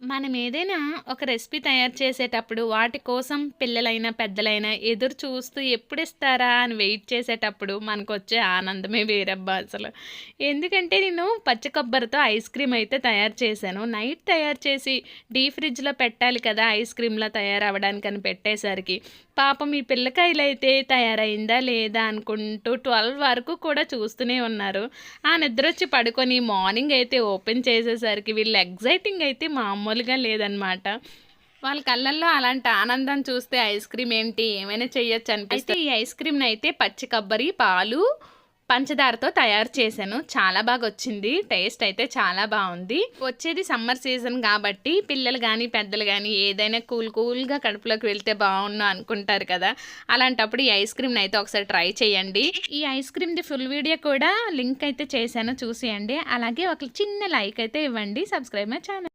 మనం ఏదైనా ఒక రెసిపీ తయారు చేసేటప్పుడు వాటి కోసం పిల్లలైనా పెద్దలైనా ఎదురు చూస్తూ ఎప్పుడు ఇస్తారా అని వెయిట్ చేసేటప్పుడు మనకు వచ్చే ఆనందమే వేరబ్బా అసలు. ఎందుకంటే నేను పచ్చి కొబ్బరితో ఐస్ క్రీమ్ అయితే తయారు చేశాను. నైట్ తయారు చేసి డీ ఫ్రిడ్జ్లో పెట్టాలి కదా ఐస్ క్రీమ్లా తయారవ్వడానికి అని పెట్టేసరికి పాపం ఈ పిల్లకాయలు అయితే తయారైందా లేదా అనుకుంటూ ట్వెల్వ్ వరకు కూడా చూస్తూనే ఉన్నారు. ఆ నిద్ర వచ్చి పడుకొని మార్నింగ్ అయితే ఓపెన్ చేసేసరికి వీళ్ళు ఎగ్జైటింగ్ అయితే మామూలుగా లేదనమాట వాళ్ళ కళ్ళల్లో అలాంటి ఆనందం చూస్తే ఐస్ క్రీమ్ ఏంటి? ఏమైనా చెయ్యొచ్చు అనిపిస్తే ఈ ఐస్ క్రీమ్ని అయితే పచ్చి కొబ్బరి పాలు పంచదారతో తయారు చేశాను. చాలా బాగా వచ్చింది. టేస్ట్ అయితే చాలా బాగుంది. వచ్చేది సమ్మర్ సీజన్ కాబట్టి పిల్లలు కానీ పెద్దలు కానీ ఏదైనా కూల్ కూల్గా కడుపులోకి వెళ్తే బాగుండు అనుకుంటారు కదా. అలాంటప్పుడు ఈ ఐస్ క్రీమ్ని అయితే ఒకసారి ట్రై చేయండి ఈ ఐస్ క్రీమ్ది ఫుల్ వీడియో కూడా లింక్ అయితే చేశాను. చూసేయండి. అలాగే ఒక చిన్న లైక్ అయితే ఇవ్వండి. Subscribe my channel.